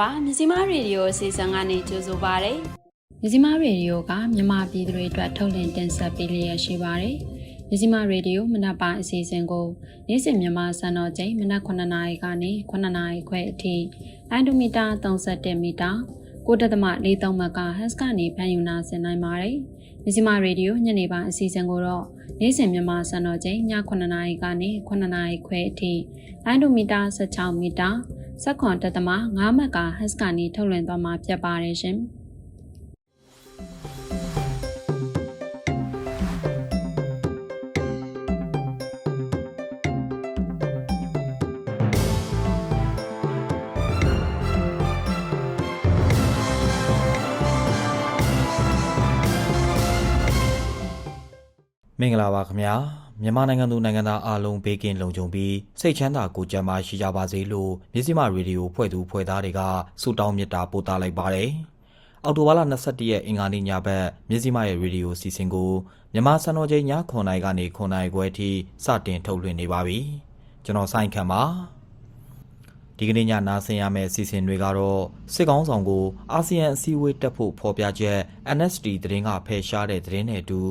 င်္ဂလာပါမြစီမရေဒီယိုအစီအစဉ်ကနေကြိုဆိုပါရစေမြစီမရေဒီယိုကမြန်မာပြည်သူတွေအတွက်ထုတ်လင်းတင်ဆက်ပေးလျက်ရှိပါတယ်မြစီမရေဒီယိုမနက်ပိုင်းအစီအစဉ်ကိုနေ့စဉ်မြန်မာစံတော်ချိန်မနက်9:00နာရီကနေ9:00နာရီခွဲအထိလိုင်းဒိုမီတာ31မီတာ 9.43မကဟက်စ်ကနေဖန်ယူနာဆင်နိုင်ပါတယ်မြစီမရေဒီယိုညနေပိုင်းအစီအစဉ်ကိုတော့နေ့စဉ်မြန်မာစံတော်ချိန်ည9:00နာရီကနေ9:00နာရီခွဲအထိလိုင်းဒိုမီတာ16မီတာစက်ခွန်တက်သမ9မက်ကဟက်စ်ကနေထုတ်လွှင့်သွားမှာဖြစ်ပါတယ်ရှင်။ မင်္ဂလာပါခင်ဗျာမြန်မာနိုင်ငံသူနိုင်ငံသားအားလုံးဘေးကင်းလုံခြုံပြီးစိတ်ချမ်းသာကိုယ်ကျန်းမာရှိကြပါစေလို့မြစည်းမရေဒီယိုဖွဲ့သူဖွဲ့သားတွေကဆုတောင်းမေတ္တာပို့သလိုက်ပါတယ်အော်တိုဘာလ22ရက်အင်္ဂါနေ့ညဘက်မြစည်းမရဲ့ရေဒီယိုစီစဉ်ကိုမြန်မာစံတော်ချိန်ည9:00နာရီကနေ9:00နာရီခွဲအထိစတင်ထုတ်လွှင့်နေပါပြီကျွန်တော်စိုင်းခန့်ပါဒီကနေ့ညနားဆင်ရမယ့်အစီအစဉ်တွေကတော့စစ်ကောင်းဆောင်ကိုအာဆီယံအစည်းအဝေးတက်ဖို့ဖော်ပြချက် NSD သတင်းကဖယ်ရှားတဲ့သတင်းနဲ့အတူ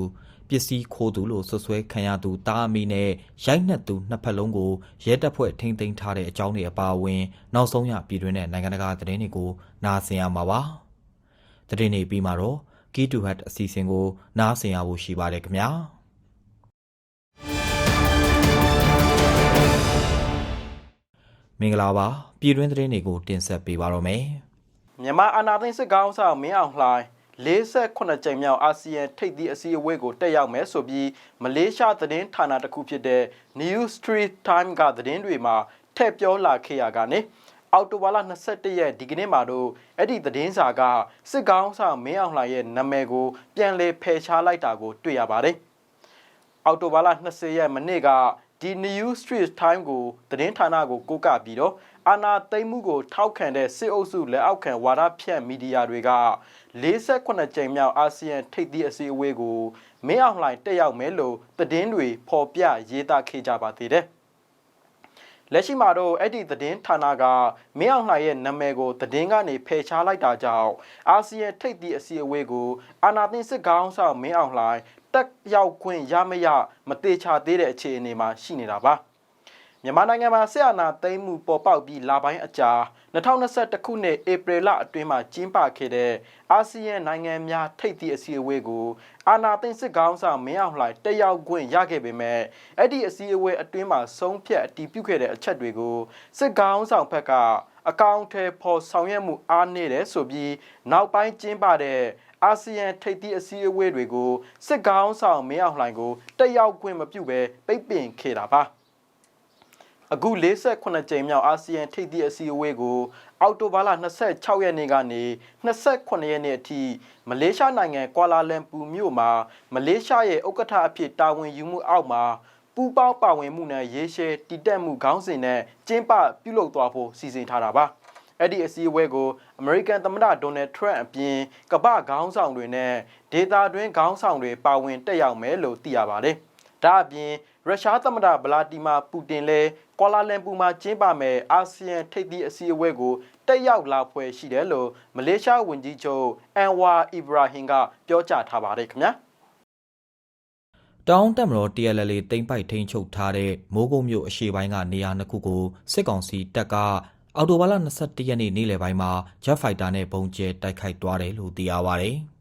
ပစ္စည်းခိုးသူလို့ဆွဆွဲခံရသူတာအမီနဲ့ရိုက်နှက်သူနှစ်ဖက်လုံးကိုရဲတပ်ဖွဲ့ထိန်းသိမ်းထားတဲ့အကြောင်းတွေအပါအဝင် နောက်ဆုံးရပြည်တွင်းနဲ့နိုင်ငံတကာသတင်းတွေကိုနားဆင်ရမှာပါသတင်းတွေပြီးမှာတော့ Key to Head အစီအစဉ်ကို နားဆင်ရဖို့ရှိပါတယ်ခင်ဗျာမင်္ဂလာပါပြည်တွင်းသတင်းတွေကိုတင်ဆက်ပေးပါတော့မယ်မြန်မာအာဏာသိမ်းစစ်ကောင်းဆောင်မင်းအောင်လှိုင် 48ကြိမ်မြောက်အာဆီယံထိပ်သီးအစည်းအဝေးကိုတက်ရောက်မယ်ဆိုပြီးမလေးရှားသတင်းဌာနတစ်ခုဖြစ်တဲ့ New Street Time ကသတင်းတွေမှာထည့်ပြောလာခဲ့ရကနေအော်တိုဘာလ21ရက်ဒီကနေ့မှာတော့အဲ့ဒီသတင်းစာကစစ်ကောင်းဆောင်မင်းအောင်လှိုင်ရဲ့နာမည်ကို ပြန်လည်ဖယ်ရှားလိုက်တာကို တွေ့ရပါတယ်။အောက်တိုဘာလ20ရက်မနေ့ကဒီ New Street Time ကိုသတင်းဌာနကိုကိုးကားပြီးတော့ အာနာသိမ့်မှုကိုထောက်ခံတဲ့စစ်အုပ်စုလက်အောက်ခံဝါဒဖြန့်မီဒီယာတွေက48ကြိမ်မြောက်အာဆီယံထိပ်သီးအစည်းအဝေးကိုမင်းအောင်လှိုင်တက်ရောက်မယ်လို့သတင်းတွေဖော်ပြရေးသားခဲ့ကြပါသေးတယ်။လက်ရှိမှာတော့အဲ့ဒီသတင်းဌာနကမင်းအောင်လှိုင်ရဲ့နာမည်ကိုသတင်းကနေဖယ်ရှားလိုက်တာကြောင့်အာဆီယံထိပ်သီးအစည်းအဝေးကိုအာနာသိန်းစစ်ကောင်းဆောင်မင်းအောင်လှိုင်တက်ရောက်ခွင့်ရမရမသေးချာသေးတဲ့အခြေအနေမှာရှိနေတာပါ မြန်မာနိုင်ငံမှာဆက်အာဏာသိမ်းမှုပေါ်ပေါက်ပြီးလပိုင်းအကြာ2021ခုနှစ်ဧပြီလအတွင်းမှာကျင်းပခဲ့တဲ့အာဆီယံနိုင်ငံများထိပ်သီးအစည်းအဝေးကိုအာဏာသိမ်းစစ်ကောင်းဆောင်မင်းအောင်လှိုင်တက်ရောက်ခွင့်ရခဲ့ပေမဲ့အဲ့ဒီအစည်းအဝေးအတွင်းမှာဆုံးဖြတ်အတည်ပြုခဲ့တဲ့အချက်တွေကိုစစ်ကောင်းဆောင်ဘက်ကအကောင့်ထဲပေါ်ဆောင်ရွက်မှုအားနည်းတယ်ဆိုပြီးနောက်ပိုင်းကျင်းပတဲ့အာဆီယံထိပ်သီးအစည်းအဝေးတွေကိုစစ်ကောင်းဆောင်မင်းအောင်လှိုင်ကိုတက်ရောက်ခွင့်မပြုဘဲပိတ်ပင်ခဲ့တာပါ အခု48ကြိမ်မြောက်အာဆီယံထိပ်သီးအစည်းအဝေးကိုအောက်တိုဘာလ26ရက်နေ့ကနေ28ရက်နေ့အထိမလေးရှားနိုင်ငံကွာလာလမ်ပူမြို့မှာမလေးရှားရဲ့ဥက္ကဋ္ဌအဖြစ်တာဝန်ယူမှုအောက်မှာပူးပေါင်းပါဝင်မှုနဲ့ရေရှည်တည်တက်မှုခေါင်းစဉ်နဲ့ကျင်းပပြုလုပ်သွားဖို့စီစဉ်ထားတာပါအဲ့ဒီအစည်းအဝေးကိုအမေရိကန်သမ္မတဒေါ်နယ်ထရန့်အပြင်ကမ္ဘာခေါင်းဆောင်တွေနဲ့ဒေတာတွင်းခေါင်းဆောင်တွေပါဝင်တက်ရောက်မယ်လို့သိရပါတယ်။ဒါအပြင်ရုရှားသမ္မတဗလာတီမာပူတင်လည်း ကွာလာလမ်ပူမှာကျင်းပမယ်အာဆီယံထိပ်သီးအစည်းအဝေးကိုတက်ရောက်လာဖွယ်ရှိတယ်လို့မလေးရှားဝန်ကြီးချုပ်အန်ဝါအီဘရာဟင်ကပြောကြားထားပါတယ်ခင်ဗျာ။တောင်းတက်မတော် TLL တိမ့်ပိုက်ထိန်ချုပ်ထားတဲ့မိုးကုတ်မြို့အရှေ့ပိုင်းကနေရာနှစ်ခုကိုစစ်ကောင်စီတပ်ကအော်တိုဘာလ22ရက်နေ့နေ့လယ်ပိုင်းမှာ Jet Fighter နဲ့ပုံကျဲတိုက်ခိုက်သွားတယ်လို့သိရပါဗျ။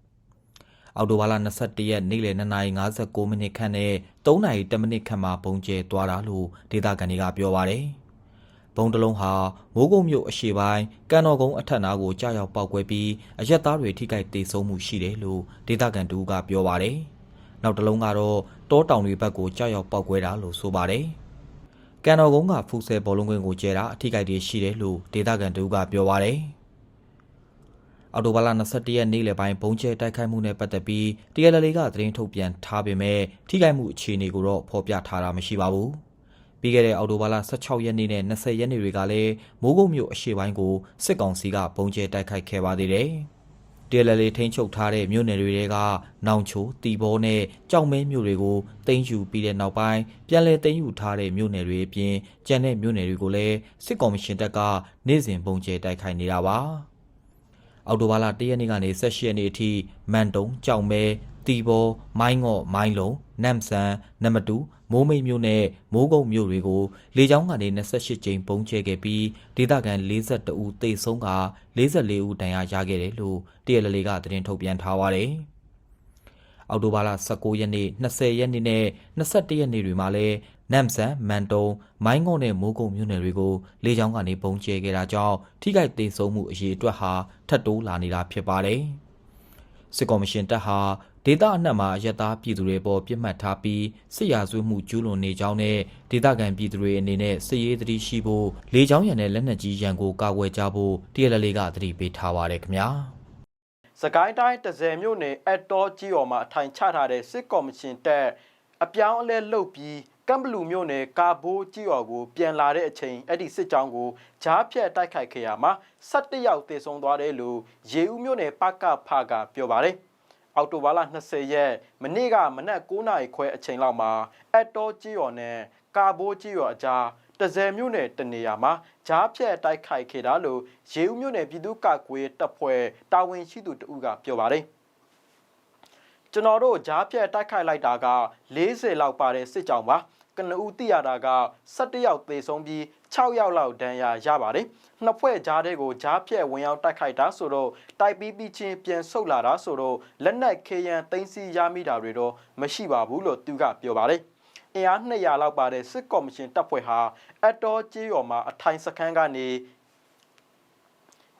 အော်တိုဘာလ22ရက်နေ့လယ်2:59မိနစ်ခန့်နဲ့3:10မိနစ်ခန့်မှာပုံကျဲသွားတာလို့ဒေသခံတွေကပြောပါတယ်။ဘုံတလုံးဟာမိုးကုတ်မြို့အရှေ့ပိုင်းကံတော်ကုန်းအထက်နားကိုကြားရောက်ပောက်ကွဲပြီးအရက်သားတွေထိခိုက်ဒေဆုံးမှုရှိတယ်လို့ဒေသခံတူကပြောပါတယ်။နောက်တလုံးကတော့တောတောင်တွေဘက်ကိုကြားရောက်ပောက်ကွဲတာလို့ဆိုပါတယ်။ကံတော်ကုန်းကဖူဆယ်ဘောလုံးကွင်းကိုကျဲတာအထိခိုက်တွေရှိတယ်လို့ဒေသခံတူကပြောပါတယ်။ အော်တိုဘာလ22ရက်နေ့လယ်ပိုင်းဘုံကျဲတိုက်ခိုက်မှုနဲ့ပတ်သက်ပြီး TLL ကသတင်းထုတ်ပြန်ထားပေမဲ့ထိခိုက်မှုအခြေအနေကိုတော့ဖော်ပြထားတာမရှိပါဘူး။ပြီးခဲ့တဲ့အော်တိုဘာလ16ရက်နေ့နဲ့20ရက်နေ့တွေကလည်းမိုးကုတ်မြို့အရှေ့ပိုင်းကိုစစ်ကောင်စီကဘုံကျဲတိုက်ခိုက်ခဲ့ပါသေးတယ်။ TLL ထိန်းချုပ်ထားတဲ့မြို့နယ်တွေကနောင်ချိုတီဘောနဲ့ကြောက်မဲမြို့တွေကိုတင်ယူပြီးတဲ့နောက်ပိုင်းပြန်လည်တင်ယူထားတဲ့မြို့နယ်တွေအပြင်ကျန်တဲ့မြို့နယ်တွေကိုလည်းစစ်ကော်မရှင်တပ်ကနေ့စဉ်ပုံကျဲတိုက်ခိုက်နေတာပါ အော်တိုဘာလ၁ရက်နေ့ကနေ18ရက်နေ့အထိမန်တုံကြောက်မဲတီဘောမိုင်းငော့မိုင်းလုံးနမ်ဆန်နမတူမိုးမိတ်မြို့နဲ့မိုးကုတ်မြို့တွေကိုလေကြောင်းကနေ28ကြိမ်ပုံကျဲခဲ့ပြီးဒေသခံ42ဦးသေဆုံးက44ဦးဒဏ်ရာရခဲ့တယ်လို့တရလလေးကသတင်းထုတ်ပြန်ထားပါတယ်။အောက်တိုဘာလ19ရက်နေ့20ရက်နေ့နဲ့21ရက်နေ့တွေမှာလည်း နမ်ဆန်မန်တုံမိုင်းငုံနဲ့မိုးကုတ်မြို့နယ်တွေကိုလေကြောင်းကနေပုံကျဲခဲ့တာကြောင့်ထိခိုက်ဒေဆုံးမှုအရေးအတွက်ဟာထပ်တိုးလာနေတာဖြစ်ပါတယ်။စစ်ကော်မရှင်တပ်ဟာဒေသအနှံ့မှာအယက်သားပြည်သူတွေပေါ်ပြစ်မှတ်ထားပြီးစစ်ရာဇဝတ်မှုကျူးလွန်နေကြောင်းနဲ့ဒေသခံပြည်သူတွေအနေနဲ့စစ်ရေးသတိရှိဖို့လေကြောင်းရန်နဲ့လက်နက်ကြီးရန်ကိုကာကွယ်ကြဖို့ TLL ကသတိပေးထားပါတယ်ခင်ဗျာစကိုင်းတိုင်းတဇယ်မြို့နယ်အတော်ကြီးော်မှာအထိုင်ချထားတဲ့စစ်ကော်မရှင်တပ်အပြောင်းအလဲလုပ်ပြီး ကမ်ဘလူမြို့နယ်ကာဘိုးကြီးော်ကိုပြန်လာတဲ့အချိန်အဲ့ဒီစစ်ကြောင်းကိုဂျားဖြတ်တိုက်ခိုက်ခဲ့ရမှာ17ယောက်သေဆုံးသွားတယ်လို့ရေဦးမြို့နယ်ပကဖကပြောပါတယ်အောက်တိုဘာလ20ရက်မနေ့ကမနက်9နာရီခွဲအချိန်လောက်မှာအတော်ကြီးော်နဲ့ကာဘိုးကြီးော်အကြားတဇယ်မြို့နယ်တနေရာမှာဂျားဖြတ်တိုက်ခိုက်ခဲ့တာလို့ရေဦးမြို့နယ်ပြည်သူ့ကာကွယ်တပ်ဖွဲ့တာဝန်ရှိသူတဦးကပြောပါတယ်ကျွန်တော်တို့ဂျားဖြတ်တိုက်ခိုက်လိုက်တာက40လောက်ပါတဲ့စစ်ကြောင်ပါ ကနဦးသိရတာက17ယောက်သေဆုံးပြီး6ယောက်လောက်ဒဏ်ရာရပါတယ်နှစ်ဖွဲ့ကြားတဲ့ကိုဂျားဖြတ်ဝင်ရောက်တိုက်ခိုက်တာဆိုတော့တိုက်ပြီးပြီးချင်းပြန်ဆုတ်လာတာဆိုတော့လက်နက်ခေရန်သိမ်းဆီးရမိတာတွေတော့မရှိပါဘူးလို့သူကပြောပါတယ်အင်အား200လောက်ပါတဲ့စစ်ကော်မရှင်တပ်ဖွဲ့ဟာအတော်ကြေးရော်မှာအထိုင်စခန်းကနေ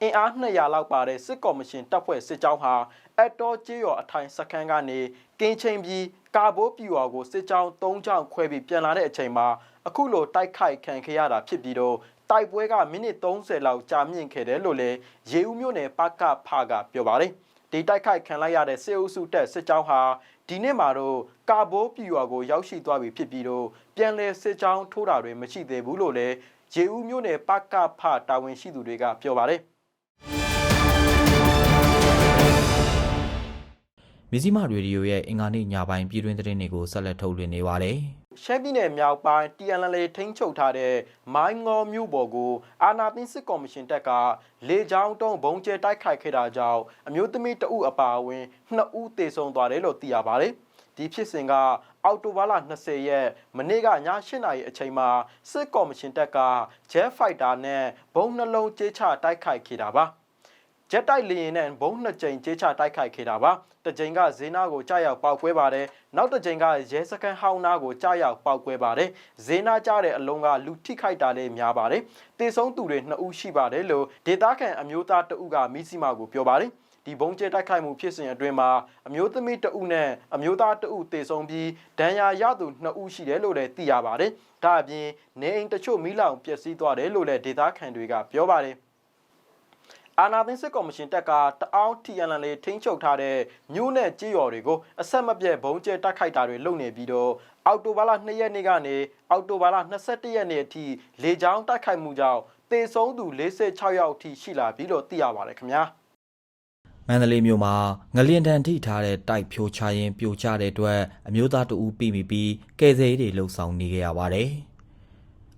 အင်အား200လောက်ပါတဲ့စစ်ကော်မရှင်တပ်ဖွဲ့စစ်ကြောင်းဟာအတော်ကြေးရော်အထိုင်စခန်းကနေကင်းချင်းပြီး ကာဘိုးပြူော်ကိုစစ်ကြောင်း၃ကြောင်းခွဲပြီးပြန်လာတဲ့အချိန်မှာအခုလိုတိုက်ခိုက်ခံခဲ့ရတာဖြစ်ပြီးတော့တိုက်ပွဲကမိနစ်30လောက်ကြာမြင့်ခဲ့တယ်လို့လည်းရေဦးမြို့နယ်ပကဖကပြောပါတယ်ဒီတိုက်ခိုက်ခံလိုက်ရတဲ့စစ်အုပ်စုတပ်စစ်ကြောင်းဟာဒီနေ့မှာတော့ကာဘိုးပြူရွာကိုရောက်ရှိသွားပြီဖြစ်ပြီးတော့ပြန်လည်စစ်ကြောင်းထိုးတာတွေမရှိသေးဘူးလို့လည်းရေဦးမြို့နယ်ပကဖတာဝန်ရှိသူတွေကပြောပါတယ် မြစည်းမရေဒီယိုရဲ့အင်္ဂါနေ့ညပိုင်းပြည်တွင်းသတင်းတွေကိုဆက်လက်ထုတ်လွှင့်နေပါတယ်။ရှမ်းပြည်နယ်မြောက်ပိုင်း TNL ထိန်းချုပ်ထားတဲ့မိုင်းငေါမြို့ပေါ်ကိုအာနာသိန်းစစ်ကော်မရှင်တပ်ကလေကြောင်းတုံးဘုံကျဲတိုက်ခိုက်ခဲ့တာကြောင့်အမျိုးသမီးတဦးအပါအဝင်2ဦးသေဆုံးသွားတယ်လို့သိရပါတယ်။ဒီဖြစ်စဉ်ကအောက်တိုဘာလ20ရက်မနေ့ကည8နာရီအချိန်မှာစစ်ကော်မရှင်တပ်က Jet Fighter နဲ့ဘုံနှလုံးကျဲချတိုက်ခိုက်ခဲ့တာပါ။ ဂျက်တိုက်လေယာဉ်နဲ့ဘုံနှစ်ကြိမ်ကျေးချတိုက်ခိုက်ခဲ့တာပါတစ်ကြိမ်ကဇေနာကိုကြားရောက်ပောက်ကွဲပါတယ်နောက်တစ်ကြိမ်ကရဲစခန်းဟောင်းနာကိုကြားရောက်ပောက်ကွဲပါတယ်ဇေနာကြားတဲ့အလုံးကလူထိခိုက်တာလည်းများပါတယ်တေဆုံးသူတွေနှစ်ဦးရှိပါတယ်လို့ဒေတာခန်အမျိုးသားတဦးကမိစီမာကိုပြောပါတယ်ဒီဘုံကျဲတိုက်ခိုက်မှုဖြစ်စဉ်အတွင်းမှာအမျိုးသမီးတဦးနဲ့အမျိုးသားတဦးတေဆုံးပြီးဒဏ်ရာရသူနှစ်ဦးရှိတယ်လို့လည်းသိရပါတယ်။ဒါအပြင်နေအိမ်တချို့မိလောင်ပျက်စီးသွားတယ်လို့လည်းဒေတာခန်တွေကပြောပါတယ်။ အာနာသိန်းစစ်ကော်မရှင်တပ်ကတအောင်း TNL ထိန်းချုပ်ထားတဲ့မြို့နယ်ကြေးရွာတွေကိုအဆက်မပြတ်ဘုံကျဲတိုက်ခိုက်တာတွေလုပ်နေပြီးတော့အောက်တိုဘာလ2ရက်နေ့ကနေအောက်တိုဘာလ22ရက်နေ့အထိလေကြောင်းတိုက်ခိုက်မှုကြောင့်တေဆုံးသူ46ယောက်အထိရှိလာပြီလို့သိရပါတယ်ခင်ဗျာမန္တလေးမြို့မှာငလျင်တန်ထိထားတဲ့တိုက်ဖြိုချရင်ပြိုကျတဲ့အတွက်အမျိုးသားတဦးပြီးမိပြီးကယ်ဆယ်ရေးတွေလှုပ်ဆောင်နေကြရပါတယ်။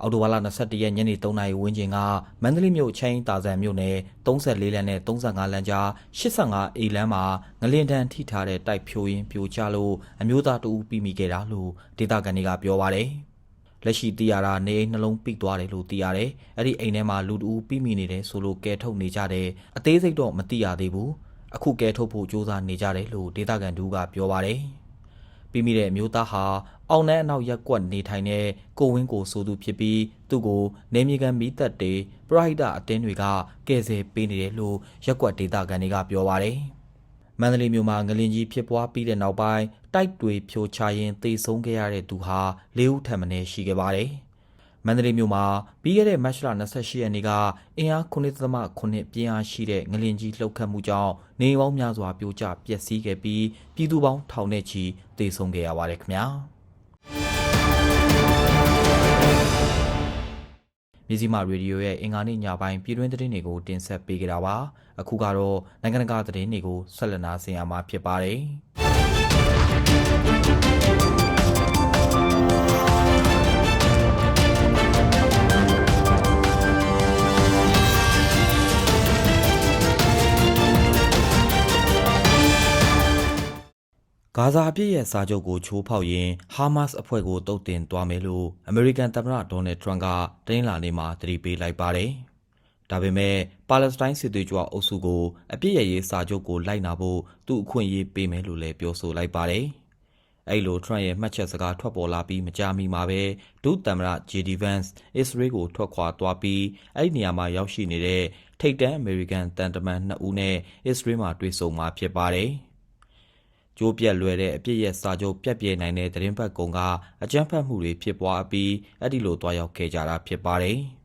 အောက်တိုဘာလ22ရက်ညနေ3နာရီဝန်းကျင်ကမန္တလေးမြို့ချင်းတာဆန်မြို့နယ်34လမ်းနဲ့35လမ်းကြား85အေလမ်းမှာငလျင်တန်ထိထားတဲ့တိုက်ဖြိုရင်ပြိုကျလို့အမျိုးသားတဦးပြီးမိခဲ့တာလို့ဒေသခံတွေကပြောပါတယ်။လက်ရှိသိရတာနေအိမ်နှလုံးပိသွားတယ်လို့သိရတယ်။အဲ့ဒီအိမ်ထဲမှာလူတဦးပြီးမိနေတယ်ဆိုလို့ကဲထုတ်နေကြတယ်။အသေးစိတ်တော့မသိရသေးဘူး။အခုကဲထုတ်ဖို့စ조사နေကြတယ်လို့ဒေသခံတူကပြောပါတယ်။ပြီးမိတဲ့အမျိုးသားဟာ အောင်နှဲအနောက်ရက်ကွက်နေထိုင်တဲ့ကိုဝင်းကိုဆိုသူဖြစ်ပြီးသူ့ကိုနေမြေကန်မီးသက်တေပရိုက်တာအတင်းတွေကကယ်ဆယ်ပေးနေတယ်လို့ရက်ကွက်ဒေသခံတွေကပြောပါတယ်။မန္တလေးမြို့မှာငလင်ကြီးဖြစ်ပွားပြီးတဲ့နောက်ပိုင်းတိုက်တွေဖြိုချရင်သေဆုံးခဲ့ရတဲ့သူဟာ၄ဦးထပ်မံရှိခဲ့ပါတယ်။မန္တလေးမြို့မှာပြီးခဲ့တဲ့မတ်လ28ရက်နေ့ကအင်အား9.8ပြင်းအားရှိတဲ့ငလင်ကြီးလှုပ်ခတ်မှုကြောင့်နေပေါင်းများစွာပြိုကျပျက်စီးခဲ့ပြီးပြည်သူပေါင်းထောင်နဲ့ချီသေဆုံးခဲ့ရပါတယ်ခင်ဗျာ။ မြစည်းမရေဒီယိုရဲ့အင်္ဂါနေ့ညပိုင်းပြည်တွင်းသတင်းတွေကိုတင်ဆက်ပေးကြတာပါအခုကတော့နိုင်ငံတကာသတင်းတွေကိုဆက်လက်နာဆင်ရမှာဖြစ်ပါတယ် ဂါဇာအပြည့်ရဲ့စာချုပ်ကိုချိုးဖောက်ရင်းဟာမတ်စ်အဖွဲ့ကိုတုတ်တင်သွားမယ်လို့အမေရိကန်သမ္မတဒေါ်နယ်ထရန့်ကတင်းလာနေမှာသတိပေးလိုက်ပါတယ်။ဒါပေမဲ့ပါလက်စတိုင်းစစ်သွေးကြွအုပ်စုကိုအပြည့်ရဲ့ရေးစာချုပ်ကိုလိုက်နာဖို့သူ့အခွင့်အရေးပေးမယ်လို့လည်းပြောဆိုလိုက်ပါတယ်။အဲ့လိုထရန့်ရဲ့မှတ်ချက်စကားထွက်ပေါ်လာပြီးမကြာမီမှာပဲဒုသမ္မတ JD Vance အစ္စရေးကိုထွက်ခွာသွားပြီးအဲ့ဒီနေရာမှာရောက်ရှိနေတဲ့ထိပ်တန်းအမေရိကန်တန်တမန်2ဦးနဲ့အစ္စရေးမှာတွေ့ဆုံမှာဖြစ်ပါတယ်။ ကျိုးပြက်လွယ်တဲ့အပြစ်ရဲ့စာချုပ်ပြက်ပြဲနိုင်တဲ့သတင်းပတ်ကုံကအကြမ်းဖက်မှုတွေဖြစ်ပွားပြီးအဲ့ဒီလိုတွားရောက်ခဲ့ကြတာဖြစ်ပါတယ်။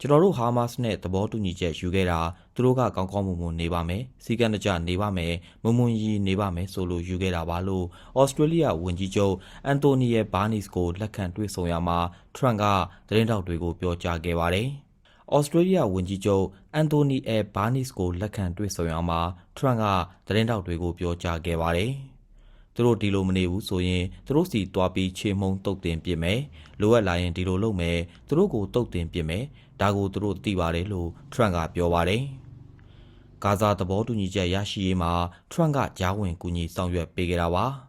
ကျွန်တော်တို့ဟာမတ်စ်နဲ့သဘောတူညီချက်ယူခဲ့တာသူတို့ကကောင်းကောင်းမွန်မွန်နေပါမယ်။စီကံတကြနေပါမယ်။မွန်မွန်ရီနေပါမယ်ဆိုလို့ယူခဲ့တာပါလို့ဩစတြေးလျဝန်ကြီးချုပ်အန်တိုနီယဘာနီစ်ကိုလက်ခံတွေ့ဆုံရမှာထရန့်ကသတင်းတောက်တွေကိုပြောကြားခဲ့ပါတယ်။ ဩစတြေးလျဝန်ကြီးချုပ် အန်တိုနီအဲဘာနစ်ကို လက်ခံတွေ့ဆုံရမှာ ထရန့်က သတင်းတောက်တွေကို ပြောကြားခဲ့ပါတယ်။သူတို့ဒီလိုမနေဘူးဆိုရင် သူတို့စီတွားပြီးခြေမှုံတုတ်တင်ပြစ်မယ်။လိုအပ်လာရင် ဒီလိုလုပ်မယ်။သူတို့ကိုတုတ်တင်ပြစ်မယ်။ဒါကို သူတို့သိပါတယ်လို့ ထရန့်က ပြောပါတယ်။ဂါဇာသဘောတူညီချက်ရရှိရေးမှာ ထရန့်က ကြားဝင်ကူညီဆောင်ရွက်ပေးခဲ့တာပါ။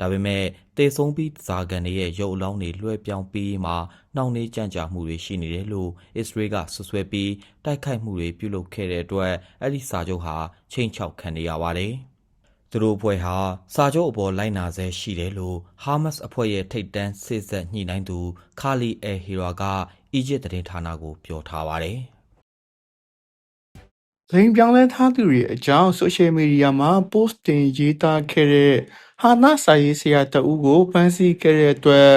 ဒါပေမဲ့တေဆုံးပြီးဇာကန်တွေရဲ့ရုပ်အလောင်းတွေလွှဲပြောင်းပြီးမှနှောင့်နှေးကြန့်ကြာမှုတွေရှိနေတယ်လို့အစ္စရေးကဆွဆွဲပြီးတိုက်ခိုက်မှုတွေပြုလုပ်ခဲ့တဲ့အတွက်အဲ့ဒီစာချုပ်ဟာချိန်ချောက်ခံနေရပါတယ်။သူတို့အဖွဲ့ဟာစာချုပ်အပေါ်လိုက်နာဆဲရှိတယ်လို့ဟာမတ်စ်အဖွဲ့ရဲ့ထိပ်တန်းစစ်ဆက်ညှိနှိုင်းသူခါလီအဲဟီရာကအီဂျစ်သတင်းဌာနကိုပြောထားပါတယ်။လိင်ပြောင်းလဲထားသူတွေအကြောင်း social media မှာ post တင်ရေးသားခဲ့တဲ့ ဟာနာစာရေးဆရာတဦးကိုဖမ်းဆီးခဲ့တဲ့အတွက်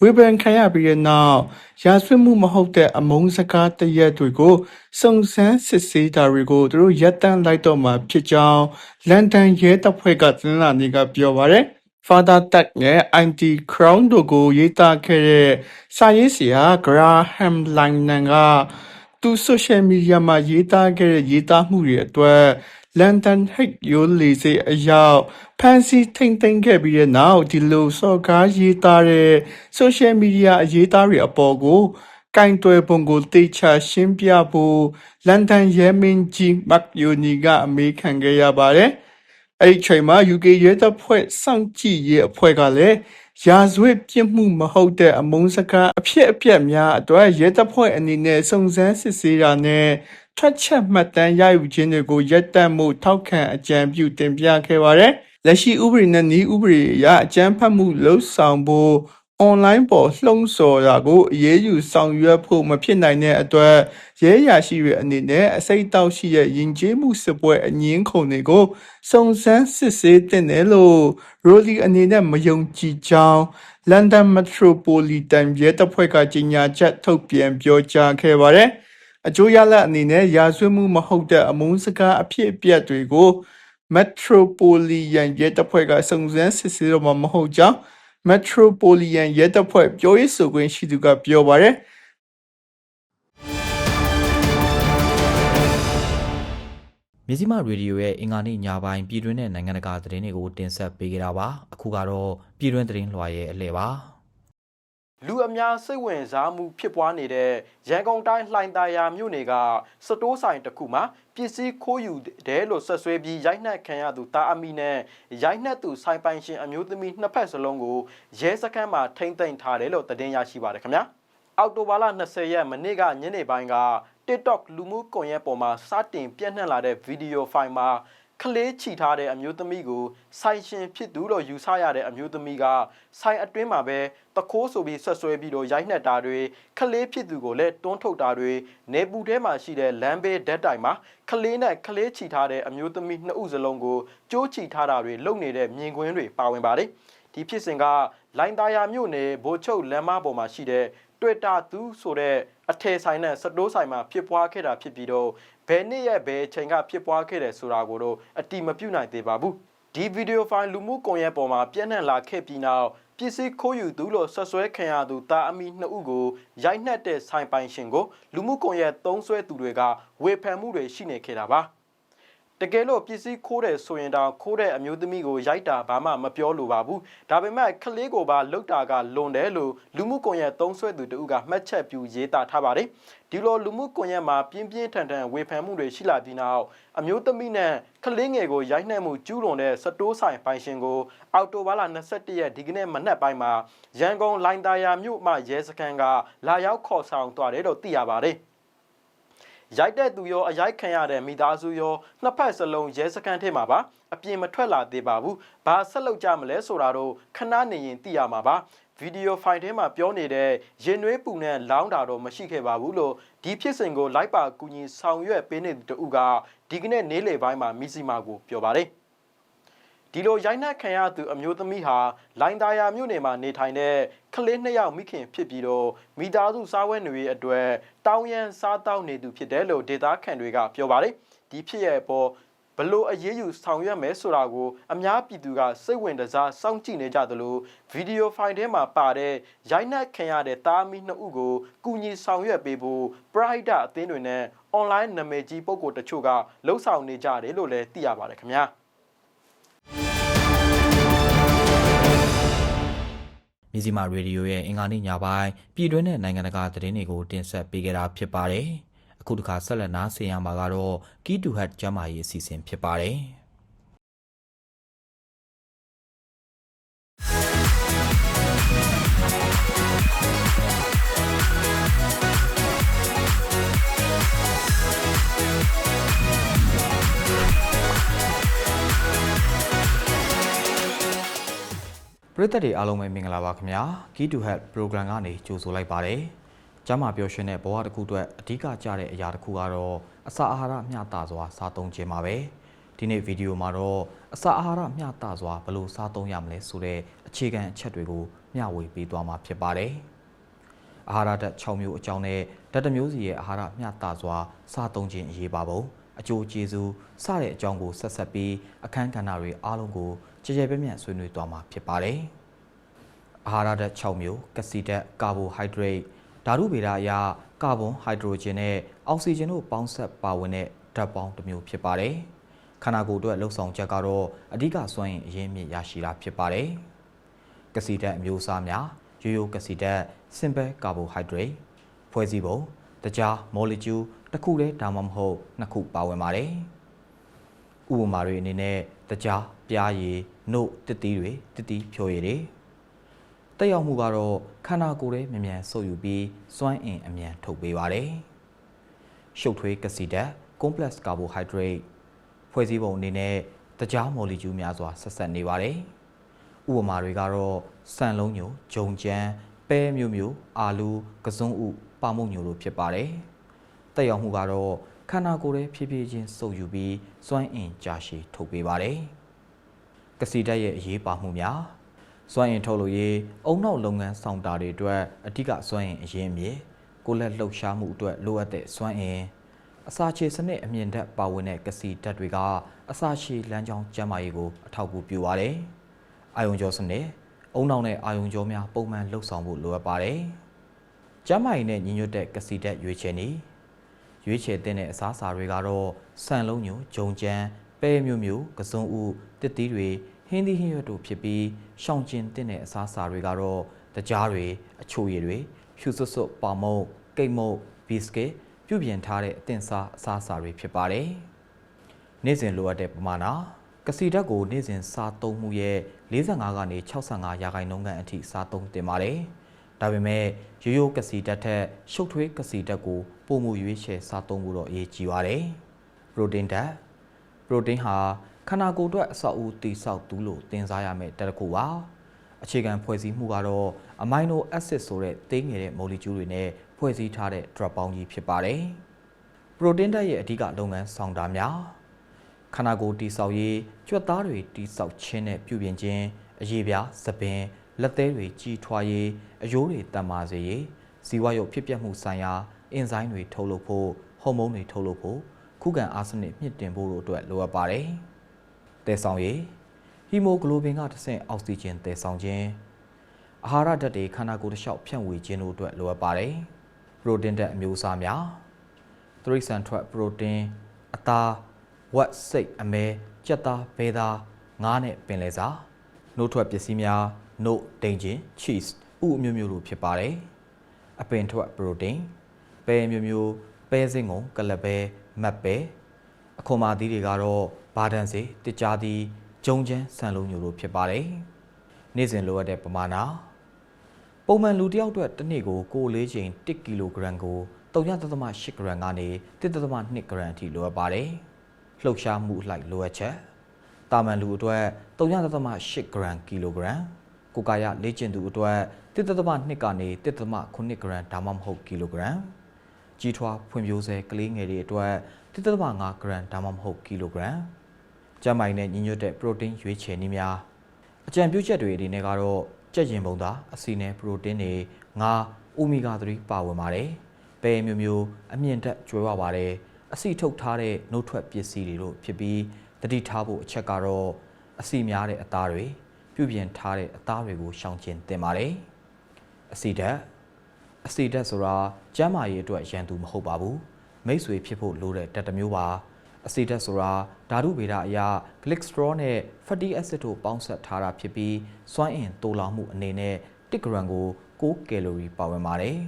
ဝေဖန်ခံရပြီးတဲ့နောက်ရာဇဝတ်မှုမဟုတ်တဲ့အမုန်းစကားတရက်တွေကိုစုံစမ်းစစ်ဆေးတာတွေကိုသူတို့ရပ်တန့်လိုက်တော့မှာဖြစ်ကြောင်းလန်ဒန်ရဲတပ်ဖွဲ့ကသတင်းလာနေကပြောပါရယ် Father Tag နဲ့ Anti Crown တို့ကိုရေးသားခဲ့တဲ့စာရေးဆရာ Graham Linehan ကသူ social media မှာရေးသားခဲ့တဲ့ရေးသားမှုတွေအတွက် လန်ဒန်ဟိတ်ရိုးလေစိတ်အရောက်ဖန်စီထိမ့်သိမ့်ခဲ့ပြီးတဲ့နောက်ဒီလိုစော်ကားရေးသားတဲ့ social media အရေးသားတွေအပေါ်ကိုကင်တွယ်ပုံကိုတေချာရှင်းပြဖို့လန်ဒန်ရဲမင်းကြီးမတ်ယိုနီကအမေးခံခဲ့ရပါတယ်။အဲ့ဒီအချိန်မှာ UK ရဲတပ်ဖွဲ့စောင့်ကြည့်ရေးအဖွဲ့ကလည်းရာဇဝတ်ပြစ်မှုမဟုတ်တဲ့အမုန်းစကားအဖြစ်အပျက်များအတွက်ရဲတပ်ဖွဲ့အနေနဲ့စုံစမ်းစစ်ဆေးတာနဲ့ ထွက်ချက်မှတ်တမ်းရယူခြင်းတွေကိုရပ်တန့်မှုထောက်ခံအကြံပြုတင်ပြခဲ့ပါတယ်။လက်ရှိဥပဒေနဲ့ဤဥပဒေအရအကြမ်းဖက်မှုလှုပ်ဆောင်ဖို့ online ပေါ်လှုံ့ဆော်တာကိုအရေးယူဆောင်ရွက်ဖို့မဖြစ်နိုင်တဲ့အတွက်ရဲရရှိတွေအနေနဲ့အစိတ်တောက်ရှိတဲ့ယဉ်ကျေးမှုစစ်ပွဲအငင်းခုန်တွေကိုစုံစမ်းစစ်ဆေးတင်တယ်လို့ရိုလီအနေနဲ့မယုံကြည်ကြောင်းလန်ဒန်မက်ထရိုပိုလီတန်ရဲတပ်ဖွဲ့ကကြေညာချက်ထုတ်ပြန်ပြောကြားခဲ့ပါတယ်။ အကျိုးရလဒ်အနေနဲ့ရာဇဝတ်မှုမဟုတ်တဲ့အမုန်းစကားအဖြစ်အပျက်တွေကို Metropolitan ရဲတပ်ဖွဲ့ကစုံစမ်းစစ်ဆေးတော့မှာမဟုတ်ကြောင်း Metropolitan ရဲတပ်ဖွဲ့ပြောရေးဆိုခွင့်ရှိသူကပြောပါတယ်။မြစည်းမရေဒီယိုရဲ့အင်္ဂါနေ့ညပိုင်းပြည်တွင်းနဲ့နိုင်ငံတကာသတင်းတွေကိုတင်ဆက်ပေးကြတာပါအခုကတော့ပြည်တွင်းသတင်းလွှာရဲ့အလှည့်ပါ လူအများစိတ်ဝင်စားမှုဖြစ်ပွားနေတဲ့ရန်ကုန်တိုင်းလှိုင်သာယာမြို့နယ်ကစတိုးဆိုင်တစ်ခုမှာပစ္စည်းခိုးယူတယ်လို့ဆက်ဆွဲပြီးရိုက်နှက်ခံရသူတာအမီနဲ့ရိုက်နှက်သူဆိုင်ပိုင်ရှင်အမျိုးသမီးနှစ်ဖက်စလုံးကိုရဲစခန်းမှာထိမ့်သိမ်းထားတယ်လို့သတင်းရရှိပါတယ်ခင်ဗျာအောက်တိုဘာလ20ရက်မနေ့ကညနေပိုင်းက TikTok လူမှုကွန်ရက်ပေါ်မှာစတင်ပြန့်နှံ့လာတဲ့ဗီဒီယိုဖိုင်မှာ ကလေးချီထားတဲ့အမျိုးသမီးကိုဆိုင်ရှင်ဖြစ်သူလို့ယူဆရတဲ့အမျိုးသမီးကဆိုင်အတွင်းမှာပဲတခိုးဆိုပြီးဆွတ်ဆွဲပြီးတော့ရိုက်နှက်တာတွေကလေးဖြစ်သူကိုလည်းတွန်းထုတ်တာတွေနေပူထဲမှာရှိတဲ့လမ်းဘေးဓာတ်တိုင်မှာကလေးနဲ့ကလေးချီထားတဲ့အမျိုးသမီးနှစ်ဦးစလုံးကိုကြိုးချီထားတာတွေလုပ်နေတဲ့မြင်ကွင်းတွေပါဝင်ပါတယ်ဒီဖြစ်စဉ်ကလိုင်သားယာမြို့နယ်ဘိုးချုပ်လမ်းမပေါ်မှာရှိတဲ့တွေ့တာသူဆိုတဲ့အထည်ဆိုင်နဲ့စတိုးဆိုင်မှာဖြစ်ပွားခဲ့တာဖြစ်ပြီးတော့ ဘယ်နှစ်ရက်ဘယ်ချိန်ကဖြစ်ပွားခဲ့တယ်ဆိုတာကိုတော့အတိမပြုနိုင်သေးပါဘူးဒီဗီဒီယိုဖိုင်လူမှုကွန်ရက်ပေါ်မှာပြန့်နှံ့လာခဲ့ပြီးနောက်ပစ္စည်းခိုးယူသူလို့ဆွဆွဲခံရသူတာအမီနှစ်ဦးကိုရိုက်နှက်တဲ့ဆိုင်ပိုင်ရှင်ကိုလူမှုကွန်ရက်သုံးဆွဲသူတွေကဝေဖန်မှုတွေရှိနေခဲ့တာပါ တကယ်လို့ပစ္စည်းခိုးတယ်ဆိုရင်တော့ခိုးတဲ့အမျိုးသမီးကိုရိုက်တာဘာမှမပြောလိုပါဘူးဒါပေမဲ့ကလေးကိုပါလုတ်တာကလွန်တယ်လို့လူမှုကွန်ရက်သုံးဆွဲသူတဦးကမှတ်ချက်ပြုရေးသားထားပါတယ်ဒီလိုလူမှုကွန်ရက်မှာပြင်းပြင်းထန်ထန်ဝေဖန်မှုတွေရှိလာပြီးနောက်အမျိုးသမီးနဲ့ကလေးငယ်ကိုရိုက်နှက်မှုကျူးလွန်တဲ့စတိုးဆိုင်ပိုင်ရှင်ကိုအောက်တိုဘာလ21ရက်ဒီကနေ့မနက်ပိုင်းမှာရန်ကုန်လိုင်တာယာမြို့မှရဲစခန်းကလာရောက်ခေါ်ဆောင်သွားတယ်လို့သိရပါတယ် ရိုက်တဲ့သူရောအရိုက်ခံရတဲ့မိသားစုရောနှစ်ဖက်စလုံးရဲစခန်းထဲမှာပါအပြင်မထွက်လာသေးပါဘူးဘာဆက်လုပ်ကြမလဲဆိုတာတော့ခဏနေရင်သိရမှာပါဗီဒီယိုဖိုင်ထဲမှာပြောနေတဲ့ရင်နွေးပူနဲ့လောင်းတာတော့မရှိခဲ့ပါဘူးလို့ဒီဖြစ်စဉ်ကိုလိုက်ပါကူညီဆောင်ရွက်ပေးနေသူတဦးကဒီကနေ့နေ့လယ်ပိုင်းမှာမီစီမာကိုပြောပါတယ် ဒီလိုရိုက်နှက်ခံရသူအမျိုးသမီးဟာလိုင်တာယာမြို့နယ်မှာနေထိုင်တဲ့ကလေးနှစ်ယောက်မိခင်ဖြစ်ပြီးတော့မိသားစုစားဝတ်နေရေးအတွက်တောင်းရန်စားတောင်းနေသူဖြစ်တယ်လို့ဒေတာခန်တွေကပြောပါတယ်ဒီဖြစ်ရဲ့အပေါ်ဘလို့အရေးယူဆောင်ရွက်မယ်ဆိုတာကိုအများပြည်သူကစိတ်ဝင်စားစောင့်ကြည့်နေကြသလိုဗီဒီယိုဖိုင်ထဲမှာပါတဲ့ရိုက်နှက်ခံရတဲ့တားမီနှစ်ဦးကိုကူညီဆောင်ရွက်ပေးဖို့ Pride အသင်းတွေနဲ့ online နာမည်ကြီးပုဂ္ဂိုလ်တချို့ကလှုပ်ဆောင်နေကြတယ်လို့လည်းသိရပါတယ်ခင်ဗျာ မြစီမာရေဒီယိုရဲ့အင်္ဂါနေ့ညပိုင်းပြည်တွင်းနဲ့နိုင်ငံတကာသတင်းတွေကိုတင်ဆက်ပေးကြတာဖြစ်ပါတယ်။အခုတစ်ခါဆက်လက်နားဆင်ရမှာကတော့ Key to Head ကျမ်းမာရေးအစီအစဉ်ဖြစ်ပါတယ်။ ပရိသတ်တွေအားလုံးပဲမင်္ဂလာပါခင်ဗျာ Key to Health Program ကနေကြိုဆိုလိုက်ပါတယ်။ကျန်းမာပျော်ရွှင်တဲ့ဘဝတစ်ခုအတွက်အဓိကကျတဲ့အရာတစ်ခုကတော့အစာအာဟာရမျှတစွာစားသုံးခြင်းပါပဲ။ဒီနေ့ဗီဒီယိုမှာတော့အစာအာဟာရမျှတစွာဘယ်လိုစားသုံးရမလဲဆိုတဲ့အခြေခံအချက်တွေကိုမျှဝေပေးသွားမှာဖြစ်ပါတယ်။အာဟာရဓာတ်6မျိုးအကြောင်းနဲ့ဓာတ်တစ်မျိုးစီရဲ့အာဟာရမျှတစွာစားသုံးခြင်းအရေးပါပုံအကျိုးကျေးဇူးစတဲ့အကြောင်းကိုဆက်ဆက်ပြီးအခန်းကဏ္ဍတွေအားလုံးကို ကြည်ကြဲပြည့်ပြည့်ဆွေးနွေးသွားမှာဖြစ်ပါတယ်။အာဟာရဓာတ်6မျိုးကစီဓာတ်ကာဘိုဟိုက်ဒရိတ်ဓာတုဗေဒအရကာဗွန်ဟိုက်ဒရိုဂျင်နဲ့အောက်ဆီဂျင်တို့ပေါင်းဆက်ပါဝင်တဲ့ဓာတ်ပေါင်းတစ်မျိုးဖြစ်ပါတယ်ခန္ဓာကိုယ်အတွက်လှုပ်ဆောင်ချက်ကတော့အဓိကစွမ်းအင်အရင်းမြစ်ရရှိတာဖြစ်ပါတယ်ကစီဓာတ်အမျိုးအစားများရိုးရိုးကစီဓာတ် simple carbohydrate ဖွဲ့စည်းပုံတခြား molecule တစ်ခုတည်းဒါမှမဟုတ်နှစ်ခုပါဝင်ပါတယ်ဥပမာတွေအနေနဲ့တကြားပြားရည် နှုတ်တစ်တီးတွေတစ်တီးဖြိုရည်တွေတက်ရောက်မှုကတော့ခန္ဓာကိုယ်ရဲ့မြန်မြန်ဆုပ်ယူပြီးစွမ်းအင်အမြန်ထုတ်ပေးပါတယ်ရှုပ်ထွေးကစီဓာတ် complex carbohydrate ဖွဲ့စည်းပုံအနေနဲ့တကြား molecule များစွာဆက်ဆက်နေပါတယ်ဥပမာတွေကတော့ဆန်လုံးညိုဂျုံကြမ်းပဲမျိုးမျိုးအာလူကစွန်းဥပါမုတ်ညိုတို့ဖြစ်ပါတယ်တက်ရောက်မှုကတော့ခန္ဓာကိုယ်ရဲ့ဖြည်းဖြည်းချင်းစုပ်ယူပြီးစွမ်းအင်ကြာရှည်ထုတ်ပေးပါတယ်။ ကစီဓာတ်ရဲ့အရေးပါမှုများစွမ်းအင်ထုတ်လို့ရေးအုံနောက်လုပ်ငန်းဆောင်တာတွေအတွက်အဓိကစွမ်းအင်အရင်းမြစ်ကိုလက်လှုပ်ရှားမှုအတွက်လိုအပ်တဲ့စွမ်းအင်အစာချေစနစ်အမြင့်ဓာတ်ပါဝင်တဲ့ကစီဓာတ်တွေကအစာချေလမ်းကြောင်းကျန်းမာရေးကိုအထောက်အကူပြုပါတယ်။အာယုံကြောစနစ်အုံနောက်နဲ့အာယုံကြောများပုံမှန်လှုပ်ဆောင်ဖို့လိုအပ်ပါတယ်။ကျန်းမာရေးနဲ့ညီညွတ်တဲ့ကစီဓာတ်ရွေးချယ်နည်းရွေးချယ်တဲ့အစားအစာတွေကတော့ဆန်လုံးညိုဂျုံကြမ်း ပဲမျိုးမျိုးကစုံဥတစ်သီးတွေဟင်းသီးဟင်းရွက်တို့ဖြစ်ပြီးရှောင်ကျဉ်တဲ့အစားအစာတွေကတော့တကြားတွေအချိုရည်တွေဖြူစွတ်စွတ်ပေါမုတ်ကိတ်မုတ်ဘီစကစ်ပြုပြင်ထားတဲ့အသင့်စားအစားအစာတွေဖြစ်ပါတယ်။နေ့စဉ်လိုအပ်တဲ့ပမာဏကစီဓာတ်ကိုနေ့စဉ်စားသုံးမှုရဲ့45ကနေ65ရာခိုင်နှုန်းခန့်အထိစားသုံးတင်ပါတယ်။ဒါပေမဲ့ရိုးရိုးကစီဓာတ်ထက်ရှုပ်ထွေးကစီဓာတ်ကိုပုံမှုရွေးချယ်စားသုံးဖို့တော့အရေးကြီးပါတယ်။ပရိုတင်းဓာတ် ပရိုတင်းဟာခန္ဓာကိုယ်အတွက်အဆောက်အဦတည်ဆောက်သူလို့သင်စားရမယ့်တက်တစ်ခုပါ။အခြေခံဖွဲ့စည်းမှုကတော့အမိုင်နိုအက်ဆစ်ဆိုတဲ့သေးငယ်တဲ့မော်လီကျူးတွေနဲ့ဖွဲ့စည်းထားတဲ့ drug ပေါင်းကြီးဖြစ်ပါတယ်။ပရိုတင်းဓာတ်ရဲ့အဓိကလုပ်ငန်းဆောင်တာများခန္ဓာကိုယ်တည်ဆောက်ရေးကြွက်သားတွေတည်ဆောက်ခြင်းနဲ့ပြုပြင်ခြင်းအရေးပြားသပင်လက်သေးတွေကြီးထွားရေးအယိုးတွေတန်မာစေရေးဇီဝရုပ်ဖြစ်ပျက်မှုဆိုင်ရာအင်ဇိုင်းတွေထုတ်လုပ်ဖို့ဟော်မုန်းတွေထုတ်လုပ်ဖို့ ခုခံအားစနစ်မြင့်တင်ဖို့တို့အတွက်လိုအပ်ပါတယ်။တည်ဆောင်ရေးဟီမိုဂလိုဘင်ကတစ်ဆင့်အောက်ဆီဂျင်တည်ဆောင်ခြင်းအာဟာရဓာတ်တွေခန္ဓာကိုယ်တစ်လျှောက်ဖြန့်ဝေခြင်းတို့အတွက်လိုအပ်ပါတယ်ပရိုတင်းဓာတ်အမျိုးအစားများသရိတ်ဆန်ထွက်ပရိုတင်းအသားဝက်စိတ်အမဲကြက်သားဘဲသားငါးနဲ့ပင်လယ်စာနှုတ်ထွက်ပစ္စည်းများနှုတ်ဒိန်ချင်း cheese ဥအမျိုးမျိုးတို့ဖြစ်ပါတယ်အပင်ထွက်ပရိုတင်းပဲအမျိုးမျိုးပဲစင်းကုန်ကလပဲ မတ်ပဲအခွန်မာသီးတွေကတော့ဘာဒန်စေတစ်ကြားသီးဂျုံချမ်းဆန်လုံးမျိုးတို့ဖြစ်ပါတယ်နေ့စဉ်လိုအပ်တဲ့ပမာဏပုံမှန်လူတစ်ယောက်အတွက်တစ်နေ့ကိုကိုယ်လေးချိန်1ကီလိုဂရမ်ကို3.8ဂရမ်ကနေ1.2ဂရမ်အထိလိုအပ်ပါတယ်လှုပ်ရှားမှုအလိုက်လိုအပ်ချက်တာမန်လူအတွက်3.8ဂရမ်ကီလိုဂရမ်ကိုယ်ကာယလေ့ကျင့်သူအတွက်1.2ကနေ1.8ဂရမ်ဒါမှမဟုတ်ကီလိုဂရမ် ကြီးထွားဖွံ့ဖြိုးဆဲကလေးငယ်တွေအတွက်1.5ဂရမ်ဒါမှမဟုတ်ကီလိုဂရမ်ကျန်းမာရေးနဲ့ညီညွတ်တဲ့ပရိုတင်းရွေးချယ်နည်းများအကြံပြုချက်တွေအနေနဲ့ကတော့ကြက်ရင်ပုံသားအဆီနဲ့ပရိုတင်းတွေငါအိုမီဂါ3ပါဝင်ပါတယ်ပဲမျိုးမျိုးအမြင့်တက်ကျွဲဝပါတယ်အဆီထုတ်ထားတဲ့နှုတ်ထွက်ပစ္စည်းတွေတို့ဖြစ်ပြီးတတိထားဖို့အချက်ကတော့အဆီများတဲ့အသားတွေပြုပြင်ထားတဲ့အသားတွေကိုရှောင်ကျဉ်သင့်ပါတယ်အဆီဓာတ် အဆီဓာတ်ဆိုတာကျန်းမာရေးအတွက်ရန်သူမဟုတ်ပါဘူးမိတ်ဆွေဖြစ်ဖို့လိုတဲ့ဓာတ်တစ်မျိုးပါအဆီဓာတ်ဆိုတာဓာတုဗေဒအရာ cholesterol နဲ့ fatty acid တို့ပေါင်းစပ်ထားတာဖြစ်ပြီးစွမ်းအင်တိုးလောင်မှုအနေနဲ့1ဂရမ်ကို6ကယ်လိုရီပါဝင်ပါတယ်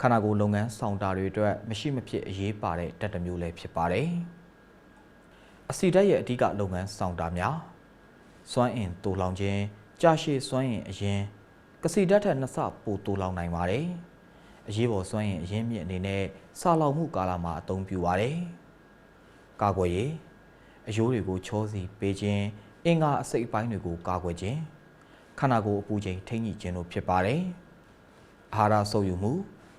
ခန္ဓာကိုယ်လုပ်ငန်းဆောင်တာတွေအတွက်မရှိမဖြစ်အရေးပါတဲ့ဓာတ်တစ်မျိုးလည်းဖြစ်ပါတယ်အဆီဓာတ်ရဲ့အဓိကလုပ်ငန်းဆောင်တာများစွမ်းအင်တိုးလောင်ခြင်းကြာရှည်စွမ်းအင်အရင် ကစီဓာတ်ထက်နှစ်ဆပိုတိုးလောင်နိုင်ပါတယ်အရေးပေါ်စွမ်းအင်အရင်မြင့်အနေနဲ့စာလောင်မှုကာလမှာအသုံးပြုပါတယ်ကာကွယ်ရေးအယိုးတွေကိုချောစီပေးခြင်းအင်္ဂါအစိတ်အပိုင်းတွေကိုကာကွယ်ခြင်းခန္ဓာကိုယ်အပူချိန်ထိန်းညှိခြင်းတို့ဖြစ်ပါတယ်အာဟာရဆုပ်ယူမှု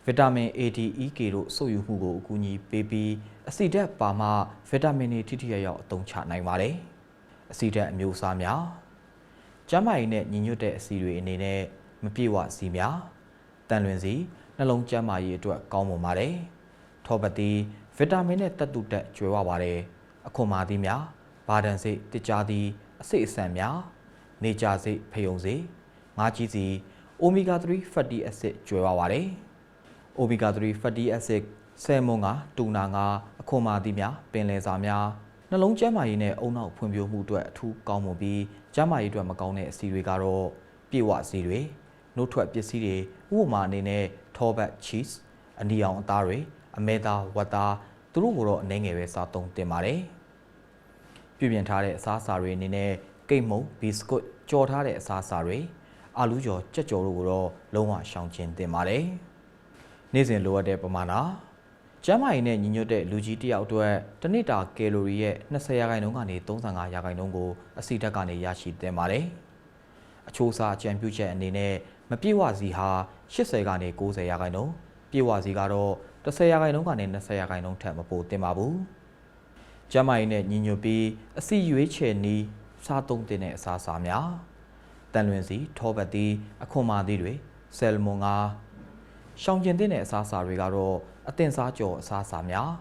ဗီတာမင် A, D, E, K တို့ဆုပ်ယူမှုကိုအကူအညီပေးပြီးအဆီဓာတ်ပါမှဗီတာမင်တွေထိထိရောက်ရောက်အသုံးချနိုင်ပါတယ်အဆီဓာတ်အမျိုးအစားများကျန်းမာရေးနဲ့ညီညွတ်တဲ့အဆီတွေအနေနဲ့ မပြည့်ဝစီများတန်လွင်စီနှလုံးကျန်းမာရေးအတွက်ကောင်းမွန်ပါတယ်ထောပတ်တီဗီတာမင်နဲ့တက်တူတက်ကျွဲဝပါတယ်အခွန်မာသီးများဘာဒန်စိတ်တကြားသီးအစိတ်အဆန်များနေကြစိတ်ဖယုံစိငါးကြီးစီအိုမီဂါ3 fatty acid ကျွဲဝပါတယ်အိုမီဂါ3 fatty acid ဆယ်မွန်ကတူနာကအခွန်မာသီးများပင်လယ်စာများနှလုံးကျန်းမာရေးနဲ့အုံနောက်ဖွံ့ဖြိုးမှုအတွက်အထူးကောင်းမွန်ပြီးကျန်းမာရေးအတွက်မကောင်းတဲ့အဆီတွေကတော့ပြေဝဆီတွေ နှုတ်ထွက်ပစ္စည်းတွေဥပမာအနေနဲ့ထောဘတ် cheese အနီအောင်အသားတွေအမဲသားဝတ်သားသူတို့ကိုတော့အနေငယ်ပဲစားသုံးတင်ပါတယ်ပြုပြင်ထားတဲ့အစားအစာတွေအနေနဲ့ကိတ်မုံဘီစကွတ်ကြော်ထားတဲ့အစားအစာတွေအာလူးကြော်ကြက်ကြော်တို့ကိုတော့လုံးဝရှောင်ကျဉ်တင်ပါတယ်နေ့စဉ်လိုအပ်တဲ့ပမာဏကျန်းမာရေးနဲ့ညီညွတ်တဲ့လူကြီးတစ်ယောက်အတွက်တစ်နေ့တာကယ်လိုရီရဲ့20ရာခိုင်နှုန်းကနေ35ရာခိုင်နှုန်းကိုအဆီဓာတ်ကနေရရှိတင်ပါတယ်အချိုးအစားအကြံပြုချက်အနေနဲ့ မပြည့်ဝစီဟာ80ကနေ90ရာခိုင်နှုန်းပြည့်ဝစီကတော့10ရာခိုင်နှုန်းကနေ20ရာခိုင်နှုန်းထက်မပိုတင်ပါဘူး။ကျန်းမာရေးနဲ့ညီညွတ်ပြီးအစီရွေးချယ်နီးစားသုံးတဲ့အစားအစာများတန်လွင်စီထောပတ်သီးအခွန်မာသီးတွေဆယ်လမွန်ငါရှောင်ကျင်တဲ့အစားအစာတွေကတော့အသင်စားကြော်အစားအစာများ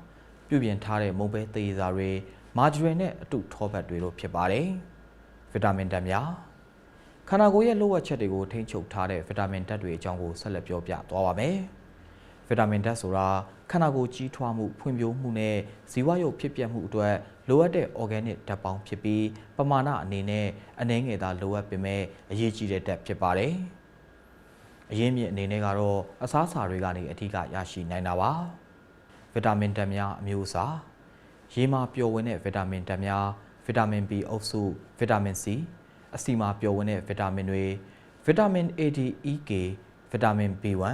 ပြုပြင်ထားတဲ့မုံပဲသေးစားတွေမာဂျရီနဲ့အတူထောပတ်တွေလို့ဖြစ်ပါတယ်။ဗီတာမင်ဓာတ်များ ခန္ဓာကိုယ်ရဲ့လိုအပ်ချက်တွေကိုထိန်းချုပ်ထားတဲ့ဗီတာမင်ဓာတ်တွေအကြောင်းကိုဆက်လက်ပြောပြသွားပါမယ်။ဗီတာမင်ဓာတ်ဆိုတာခန္ဓာကိုယ်ကြီးထွားမှုဖွံ့ဖြိုးမှုနဲ့ဇီဝရုပ်ဖြစ်ပျက်မှုအတွက်လိုအပ်တဲ့ organic ဓာတ်ပေါင်းဖြစ်ပြီးပမာဏအနေနဲ့အနည်းငယ်သာလိုအပ်ပေမဲ့အရေးကြီးတဲ့ဓာတ်ဖြစ်ပါတယ်။အရင်းမြစ်အနေနဲ့ကတော့အစားအစာတွေကနေအထူးရရှိနိုင်တာပါ။ဗီတာမင်ဓာတ်များအမျိုးအစားရေမှာပျော်ဝင်တဲ့ဗီတာမင်ဓာတ်များဗီတာမင် B အုပ်စုဗီတာမင် C အဆီမှာပျော်ဝင်တဲ့ဗီတာမင်တွေဗီတာမင် A, D, E, K ဗီတာမင် B1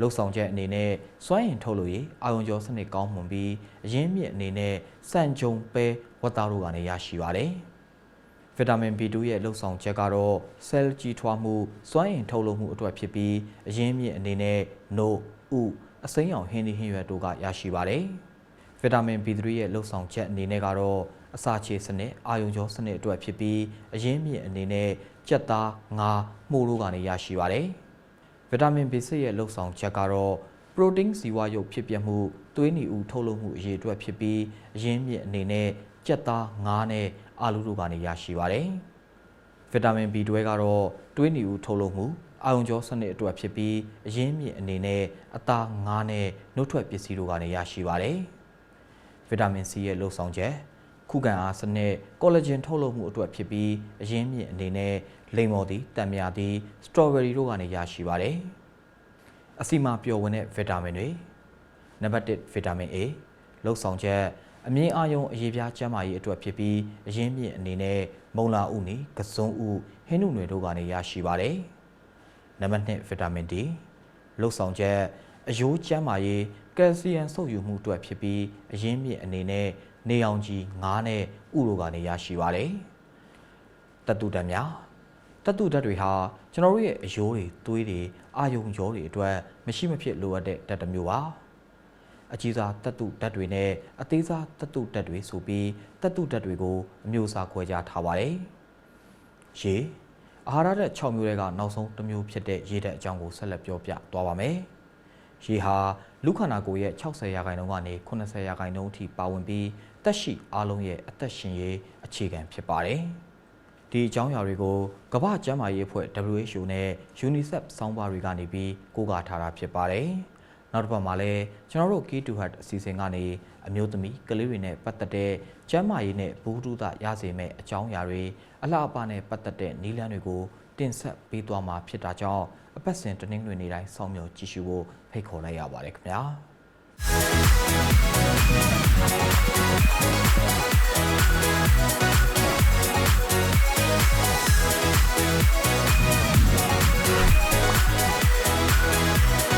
လှုပ်ဆောင်ချက်အနေနဲ့စွမ်းအင်ထုတ်လို့ရအာယုံကျော်စနစ်ကောင်းမွန်ပြီးအရင်းမြစ်အနေနဲ့စံကြုံပဲဝတ်သားတို့ကနေရရှိပါတယ်။ဗီတာမင် B2 ရဲ့လှုပ်ဆောင်ချက်ကတော့ဆဲလ်ကြီးထွားမှုစွမ်းအင်ထုတ်လုပ်မှုအတွက်ဖြစ်ပြီးအရင်းမြစ်အနေနဲ့နို့ဥအစိမ်းရောင်ဟင်းဒီဟင်းရွက်တို့ကရရှိပါတယ်။ဗီတာမင် B3 ရဲ့လှုပ်ဆောင်ချက်အနေနဲ့ကတော့ အစာချေစနစ်အာယုံကျော်စနစ်အတွက်ဖြစ်ပြီးအရင်းမြစ်အနေနဲ့ကြက်သားငါးမှုတို့ကနေရရှိပါတယ်။ဗီတာမင် B6 ရဲ့လှုပ်ဆောင်ချက်ကတော့ပရိုတင်းဇီဝရုပ်ဖြစ်ပျက်မှုသွေးနီဦးထုတ်လုပ်မှုအရေးအတွက်ဖြစ်ပြီးအရင်းမြစ်အနေနဲ့ကြက်သားငါးနဲ့အာလူးတို့ကနေရရှိပါတယ်။ဗီတာမင် B12 ကတော့တွင်းနီဦးထုတ်လုပ်မှုအာယုံကြောစနစ်အတွက်ဖြစ်ပြီးအရင်းမြစ်အနေနဲ့အသားငါးနဲ့နှုတ်ထွက်ပစ္စည်းတို့ကနေရရှိပါတယ်ဗီတာမင် C ရဲ့လှုပ်ဆောင်ချက် ခုခံအားစနစ်ကောလာဂျင်ထုတ်လုပ်မှုအတွက်ဖြစ်ပြီးအရင်းမြစ်အနေနဲ့လိမ္မော်သည်တံမြာသည်စထရောဘယ်ရီတို့ကနေရရှိပါတယ်အစီမာပျော်ဝင်တဲ့ဗီတာမင်တွေနံပါတ်1ဗီတာမင် A လှုပ်ဆောင်ချက်အမြင့်အာရုံအရေးပြားကျန်းမာရေးအတွက်ဖြစ်ပြီးအရင်းမြစ်အနေနဲ့မုံလာဥနီကစုံဥဟင်းနုနယ်တို့ကနေရရှိပါတယ်နံပါတ်2ဗီတာမင် D လှုပ်ဆောင်ချက်အယိုးကျန်းမာရေးကယ်လ်ဆီယမ်စုပ်ယူမှုအတွက်ဖြစ်ပြီးအရင်းမြစ်အနေနဲ့ နေအောင်ကြီးငါးနဲ့ဥတို့ကနေရရှိပါတယ်တတုတံများတတုဓာတ်တွေဟာကျွန်တော်တို့ရဲ့အယိုးတွေသွေးတွေအာယုံကြောတွေအတွက်မရှိမဖြစ်လိုအပ်တဲ့ဓာတ်တစ်မျိုးပါအကြီးစားတတုဓာတ်တွေနဲ့အသေးစားတတုဓာတ်တွေဆိုပြီးတတုဓာတ်တွေကိုအမျိုးအစားခွဲခြားထားပါတယ်ရေအာဟာရဓာတ်6မျိုးတွေကနောက်ဆုံးတစ်မျိုးဖြစ်တဲ့ရေဓာတ်အကြောင်းကိုဆက်လက်ပြောပြသွားပါမယ်ရေဟာ လူခန္ဓာကိုယ်ရဲ့60ရာခိုင်နှုန်းကနေ80ရာခိုင်နှုန်းအထိပါဝင်ပြီးတက်ရှိအားလုံးရဲ့အသက်ရှင်ရေးအခြေခံဖြစ်ပါတယ်ဒီအကြောင်းအရာတွေကိုကမ္ဘာ့ကျန်းမာရေးအဖွဲ့ WHO နဲ့ UNICEF စောင်းပါတွေကနေပြီးကိုးကားထားတာဖြစ်ပါတယ်။နောက်တစ်ပတ်မှာလည်းကျွန်တော်တို့ Key to Heart အစီအစဉ်ကနေ အမျိုးသမီးကလေးတွေနဲ့ပတ်သက်တဲ့ကျန်းမာရေးနဲ့ဘူဒုဒရစေမဲ့အကြောင်းအရာတွေအလှအပနဲ့ပတ်သက်တဲ့နည်းလမ်းတွေကိုတင်ဆက်ပေးသွားမှာဖြစ်တာကြောင့်အပတ်စဉ်တနင်္ဂနွေနေ့တိုင်းစောင့်မျှော်ကြည့်ရှုဖို့ဖိတ်ခေါ်လိုက်ရပါတယ်ခင်ဗျာ။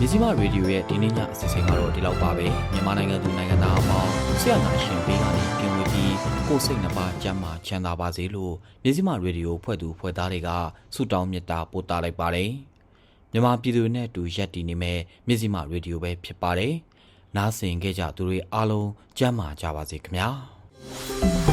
မြစီမရေဒီယိုရဲ့ဒီနေ့ညအစီအစဉ်ကတော့ဒီလောက်ပါပဲမြန်မာနိုင်ငံသူနိုင်ငံသားအပေါင်းဆရာနာရှင်ပေးကနေပြင်ဝေပြီးကိုယ်စိတ်နှပါကျမ်းမာချမ်းသာပါစေလို့မြစီမရေဒီယိုဖွဲ့သူဖွဲ့သားတွေကဆုတောင်းမေတ္တာပို့သလိုက်ပါတယ်မြန်မာပြည်သူတွေနဲ့အတူရက်တည်နေမဲ့မြစီမရေဒီယိုပဲဖြစ်ပါတယ်နားဆင်ခဲ့ကြသူတွေအားလုံးကျမ်းမာကြပါစေခင်ဗျာ